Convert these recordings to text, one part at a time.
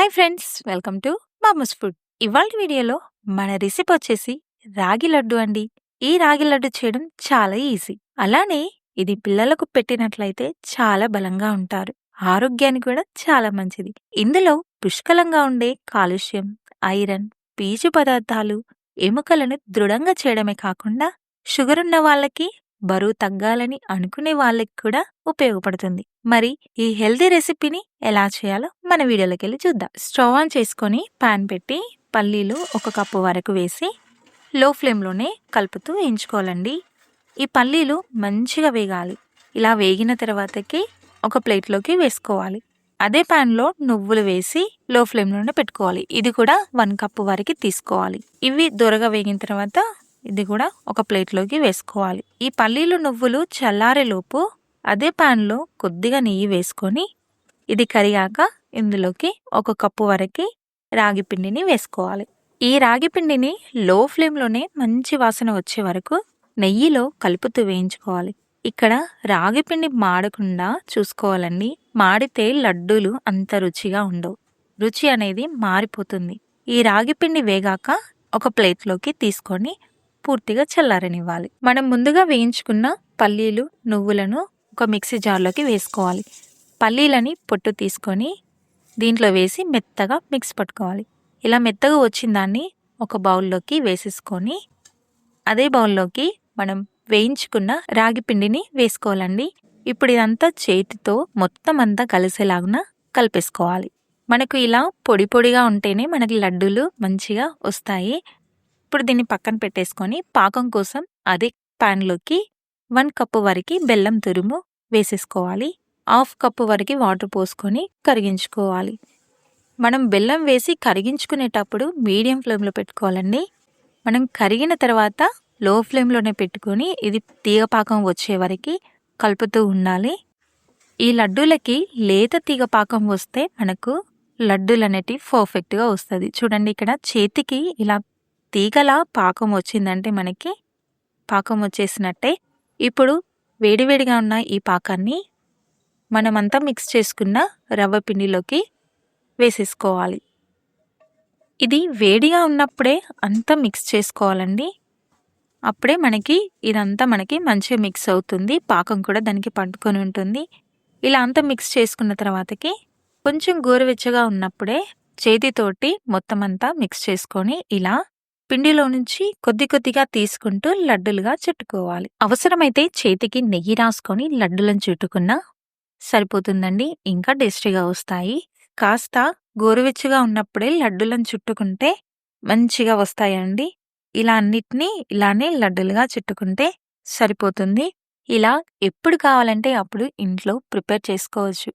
Hi friends welcome to Mamu's food. ఇవాళ వీడియోలో మన రెసిపీ వచ్చేసి రాగి లడ్డు అండి. ఈ రాగి లడ్డు చేయడం చాలా ఈజీ. అలానే ఇది పిల్లలకు పెట్టినట్లయితే చాలా బలంగా ఉంటారు. ఆరోగ్యానికి కూడా చాలా మంచిది. ఇందులో పుష్కలంగా ఉండే కాలుష్యం ఐరన్ పీచు పదార్థాలు ఎముకలను దృఢంగా చేయడమే కాకుండా షుగర్ ఉన్న వాళ్ళకి బరువు తగ్గాలని అనుకునే వాళ్ళకి కూడా ఉపయోగపడుతుంది. మరి ఈ హెల్దీ రెసిపీని ఎలా చేయాలో మన వీడియోలోకి వెళ్ళి చూద్దాం. స్టవ్ ఆన్ చేసుకొని పాన్ పెట్టి పల్లీలు ఒక కప్పు వరకు వేసి లో ఫ్లేమ్లోనే కలుపుతూ వేయించుకోవాలండి. ఈ పల్లీలు మంచిగా వేగాలి. ఇలా వేగిన తర్వాతకి ఒక ప్లేట్లోకి వేసుకోవాలి. అదే ప్యాన్లో నువ్వులు వేసి లో ఫ్లేమ్లోనే పెట్టుకోవాలి. ఇది కూడా వన్ కప్పు వరకు తీసుకోవాలి. ఇవి దొరగా వేగిన తర్వాత ఇది కూడా ఒక ప్లేట్లోకి వేసుకోవాలి. ఈ పల్లీలు నువ్వులు చల్లారేలోపు అదే ప్యాన్లో కొద్దిగా నెయ్యి వేసుకొని ఇది కరిగాక ఇందులోకి ఒక కప్పు వరకు రాగి పిండిని వేసుకోవాలి. ఈ రాగి పిండిని లో ఫ్లేమ్లోనే మంచి వాసన వచ్చే వరకు నెయ్యిలో కలుపుతూ వేయించుకోవాలి. ఇక్కడ రాగి పిండి మాడకుండా చూసుకోవాలండి. మాడితే లడ్డూలు అంత రుచిగా ఉండవు. రుచి అనేది మారిపోతుంది. ఈ రాగి పిండి వేగాక ఒక ప్లేట్లోకి తీసుకొని పూర్తిగా చల్లారనివ్వాలి. మనం ముందుగా వేయించుకున్న పల్లీలు నువ్వులను ఒక మిక్సీ జార్లోకి వేసుకోవాలి. పల్లీలని పొట్టు తీసుకొని దీంట్లో వేసి మెత్తగా మిక్స్ పట్టుకోవాలి. ఇలా మెత్తగా వచ్చిన దాన్ని ఒక బౌల్లోకి వేసేసుకొని అదే బౌల్లోకి మనం వేయించుకున్న రాగి పిండిని వేసుకోవాలండి. ఇప్పుడు ఇదంతా చేతితో మొత్తం అంతా కలిసేలాగున కలిపేసుకోవాలి. మనకు ఇలా పొడి పొడిగా ఉంటేనే మనకి లడ్డూలు మంచిగా వస్తాయి. ఇప్పుడు దీన్ని పక్కన పెట్టేసుకొని పాకం కోసం అదే ప్యాన్లోకి వన్ కప్పు వరకు బెల్లం తురుము వేసేసుకోవాలి. హాఫ్ కప్పు వరకు వాటర్ పోసుకొని కరిగించుకోవాలి. మనం బెల్లం వేసి కరిగించుకునేటప్పుడు మీడియం ఫ్లేమ్లో పెట్టుకోవాలండి. మనం కరిగిన తర్వాత లో ఫ్లేమ్లోనే పెట్టుకొని ఇది తీగ పాకం వచ్చే వరకు కలుపుతూ ఉండాలి. ఈ లడ్డూలకి లేత తీగ పాకం వస్తే మనకు లడ్డూలు అనేటివి పర్ఫెక్ట్గా వస్తుంది. చూడండి ఇక్కడ చేతికి ఇలా తీగలా పాకం వచ్చిందంటే మనకి పాకం వచ్చేసినట్టే. ఇప్పుడు వేడివేడిగా ఉన్న ఈ పాకాన్ని మనమంతా మిక్స్ చేసుకున్న రవ్వ పిండిలోకి వేసేసుకోవాలి. ఇది వేడిగా ఉన్నప్పుడే అంతా మిక్స్ చేసుకోవాలండి. అప్పుడే మనకి ఇదంతా మనకి మంచిగా మిక్స్ అవుతుంది. పాకం కూడా దానికి పట్టుకొని ఉంటుంది. ఇలా అంతా మిక్స్ చేసుకున్న తర్వాతకి కొంచెం గోరువెచ్చగా ఉన్నప్పుడే చేతితోటి మొత్తం అంతా మిక్స్ చేసుకొని ఇలా పిండిలో నుంచి కొద్ది కొద్దిగా తీసుకుంటూ లడ్డులుగా చుట్టుకోవాలి. అవసరమైతే చేతికి నెయ్యి రాసుకొని లడ్డులను చుట్టుకున్నా సరిపోతుందండి. ఇంకా టేస్టీగా వస్తాయి. కాస్త గోరువెచ్చగా ఉన్నప్పుడే లడ్డులను చుట్టుకుంటే మంచిగా వస్తాయండి. ఇలా అన్నిటినీ ఇలానే లడ్డులుగా చుట్టుకుంటే సరిపోతుంది. ఇలా ఎప్పుడు కావాలంటే అప్పుడు ఇంట్లో ప్రిపేర్ చేసుకోవచ్చు.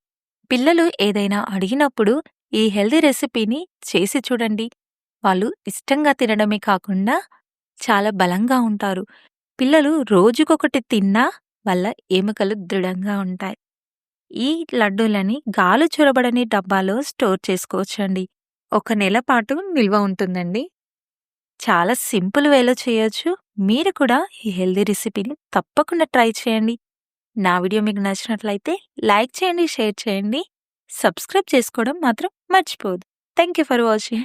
పిల్లలు ఏదైనా అడిగినప్పుడు ఈ హెల్దీ రెసిపీని చేసి చూడండి. వాళ్ళు ఇష్టంగా తినడమే కాకుండా చాలా బలంగా ఉంటారు. పిల్లలు రోజుకొకటి తిన్నా వల్ల ఎముకలు దృఢంగా ఉంటాయి. ఈ లడ్డూలని గాలు చొరబడని డబ్బాలో స్టోర్ చేసుకోవచ్చండి. ఒక నెల పాటు నిల్వ ఉంటుందండి. చాలా సింపుల్ వేలో చేయొచ్చు. మీరు కూడా ఈ హెల్దీ రెసిపీని తప్పకుండా ట్రై చేయండి. నా వీడియో మీకు నచ్చినట్లయితే లైక్ చేయండి షేర్ చేయండి. సబ్స్క్రైబ్ చేసుకోవడం మాత్రం మర్చిపోదు థ్యాంక్ యూ ఫర్ వాచింగ్.